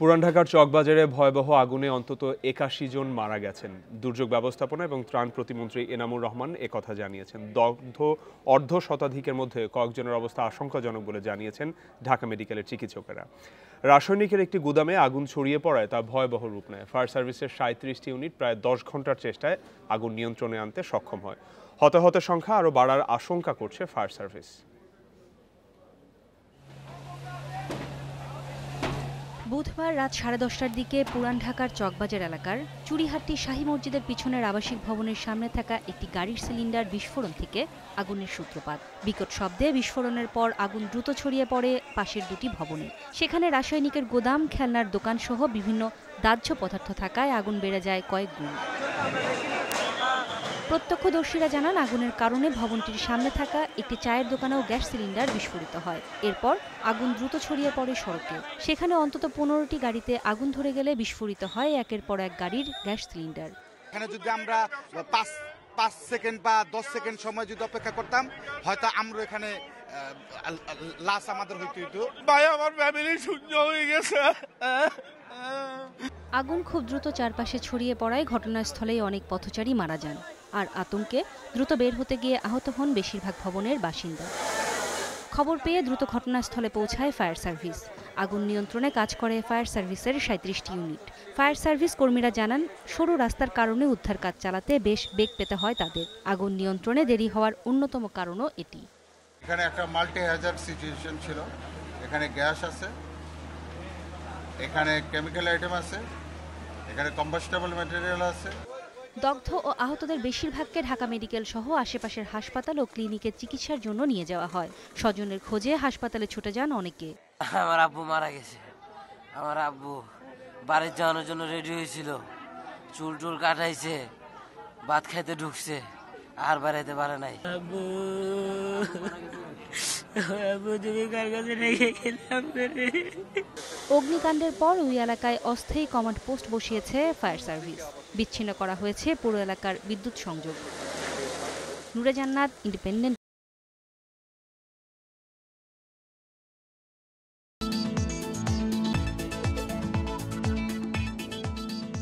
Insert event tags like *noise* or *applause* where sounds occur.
পুরান ঢাকার চকবাজারে ভয়াবহ আগুনে অন্তত একাশি জন মারা গেছেন। দুর্যোগ ব্যবস্থাপনা এবং ত্রাণ প্রতিমন্ত্রী এনামুর রহমান একথা জানিয়েছেন। দগ্ধ অর্ধ শতাধিকের মধ্যে কয়েকজনের অবস্থা আশঙ্কাজনক বলে জানিয়েছেন ঢাকা মেডিকেলের চিকিৎসকেরা। রাসায়নিকের একটি গুদামে আগুন ছড়িয়ে পড়ায় তা ভয়াবহ রূপ নেয়। ফায়ার সার্ভিসের সাঁত্রিশটি ইউনিট প্রায় দশ ঘণ্টার চেষ্টায় আগুন নিয়ন্ত্রণে আনতে সক্ষম হয়। হতাহতের সংখ্যা আরও বাড়ার আশঙ্কা করছে ফায়ার সার্ভিস। বুধবার রাত সাড়ে দশটার দিকে পুরান ঢাকার চকবাজার এলাকার চুরিহাট্টি শাহী মসজিদের পিছনের আবাসিক ভবনের সামনে থাকা একটি গাড়ির সিলিন্ডার বিস্ফোরণ থেকে আগুনের সূত্রপাত। বিকট শব্দে বিস্ফোরণের পর আগুন দ্রুত ছড়িয়ে পড়ে পাশের দুটি ভবনে। সেখানে রাসায়নিকের গোদাম, খেলনার দোকান সহ বিভিন্ন দাহ্য পদার্থ থাকায় আগুন বেড়ে যায় কয়েক গুণ। প্রত্যক্ষদর্শীরা জানান আগুনের কারণে ভবনটির সামনে থাকা একটি চায়ের দোকানেও গ্যাস সিলিন্ডার বিস্ফোরিত হয়। এরপর আগুন দ্রুত ছড়িয়ে পড়ে সড়কে। সেখানে অন্তত পনেরোটি গাড়িতে আগুন ধরে গেলে বিস্ফোরিত হয় একের পর এক গাড়ির গ্যাস সিলিন্ডার। এখানে যদি আমরা পাঁচ পাঁচ সেকেন্ড বা দশ সেকেন্ড সময় যদি অপেক্ষা করতাম হয়তো আমরা এখানে লাশ আমাদের হইতে হইতো। ভাই আমার ফ্যামিলি শূন্য হয়ে গেছে। আগুন খুব দ্রুত চারপাশে ছড়িয়ে পড়ায় ঘটনাস্থলেই অনেক পথচারী মারা যান। আর আতঙ্কে দ্রুত বের হতে গিয়ে আহত হন বেশিরভাগ ভবনের বাসিন্দা। খবর পেয়ে দ্রুত ঘটনাস্থলে পৌঁছায় ফায়ার সার্ভিস। আগুন নিয়ন্ত্রণে কাজ করে ফায়ার সার্ভিসের সাঁত্রিশটি ইউনিট। ফায়ার সার্ভিস কর্মীরা জানান, সরু রাস্তার কারণে উদ্ধার কাজ চালাতে বেশ বেগ পেতে হয় তাদের। আগুন নিয়ন্ত্রণে দেরি হওয়ার অন্যতম কারণও এটি। এখানে একটা মাল্টি হ্যাজার্ড সিচুয়েশন ছিল। এখানে গ্যাস আছে। এখানে কেমিক্যাল আইটেম আছে। এখানে কম্বাস্টেবল ম্যাটেরিয়াল আছে। দগ্ধ ও আহতদের বেশিরভাগকে ঢাকা মেডিকেল সহ আশেপাশের হাসপাতাল ও ক্লিনিকে চিকিৎসার জন্য নিয়ে যাওয়া হয়। স্বজনের খোঁজে হাসপাতালে ছুটে যান অনেকে। আমার আব্বু মারা গেছে। আমার আব্বু বাড়ির যাওয়ানোর জন্য রেডি হয়েছিল। চুল টুল কাটাইছে ভাত খাইতে ঢুকছে আর বাড়াইতে পারে নাই। *laughs* অগ্নিকাণ্ডের পর ওই এলাকায় অস্থায়ী কমান্ড পোস্ট বসিয়েছে ফায়ার সার্ভিস। বিচ্ছিন্ন করা হয়েছে পুরো এলাকার বিদ্যুৎ সংযোগ। নুরে জান্নাত ইন্ডিপেন্ডেন্ট